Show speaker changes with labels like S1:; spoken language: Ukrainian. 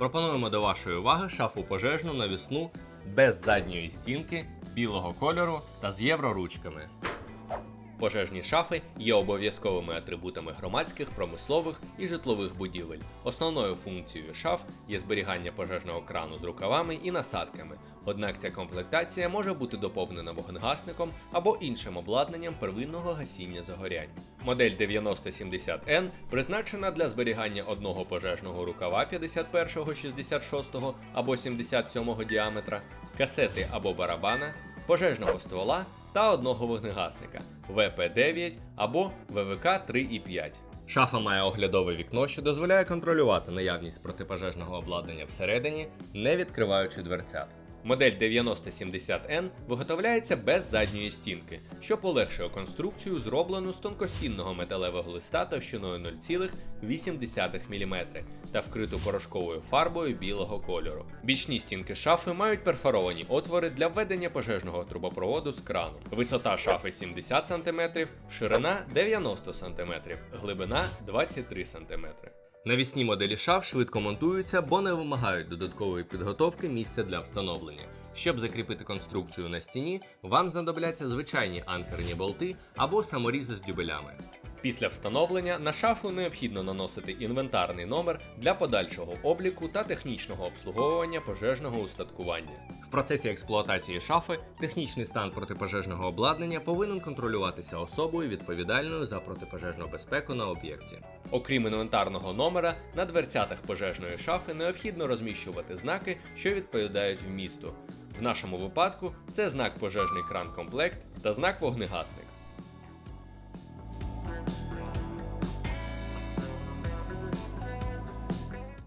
S1: Пропонуємо до вашої уваги шафу пожежну навісну без задньої стінки, білого кольору та з євроручками. Пожежні шафи є обов'язковими атрибутами громадських, промислових і житлових будівель. Основною функцією шаф є зберігання пожежного крану з рукавами і насадками. Однак ця комплектація може бути доповнена вогнегасником або іншим обладнанням первинного гасіння загорянь. Модель 9070N призначена для зберігання одного пожежного рукава 51, 66 або 77 діаметра, касети або барабана, пожежного ствола та одного вогнегасника ВП-9 або ВВК 3,5. Шафа має оглядове вікно, що дозволяє контролювати наявність протипожежного обладнання всередині, не відкриваючи дверцят. Модель 9070N виготовляється без задньої стінки, що полегшує конструкцію, зроблену з тонкостінного металевого листа товщиною 0,8 мм та вкриту порошковою фарбою білого кольору. Бічні стінки шафи мають перфоровані отвори для введення пожежного трубопроводу з крану. Висота шафи 70 см, ширина 90 см, глибина 23 см. Навісні моделі шаф швидко монтуються, бо не вимагають додаткової підготовки місця для встановлення. Щоб закріпити конструкцію на стіні, вам знадобляться звичайні анкерні болти або саморізи з дюбелями. Після встановлення на шафу необхідно наносити інвентарний номер для подальшого обліку та технічного обслуговування пожежного устаткування. Процесі експлуатації шафи технічний стан протипожежного обладнання повинен контролюватися особою відповідальною за протипожежну безпеку на об'єкті. Окрім інвентарного номера, на дверцятах пожежної шафи необхідно розміщувати знаки, що відповідають вмісту. В нашому випадку це знак пожежний кран комплект та знак вогнегасник.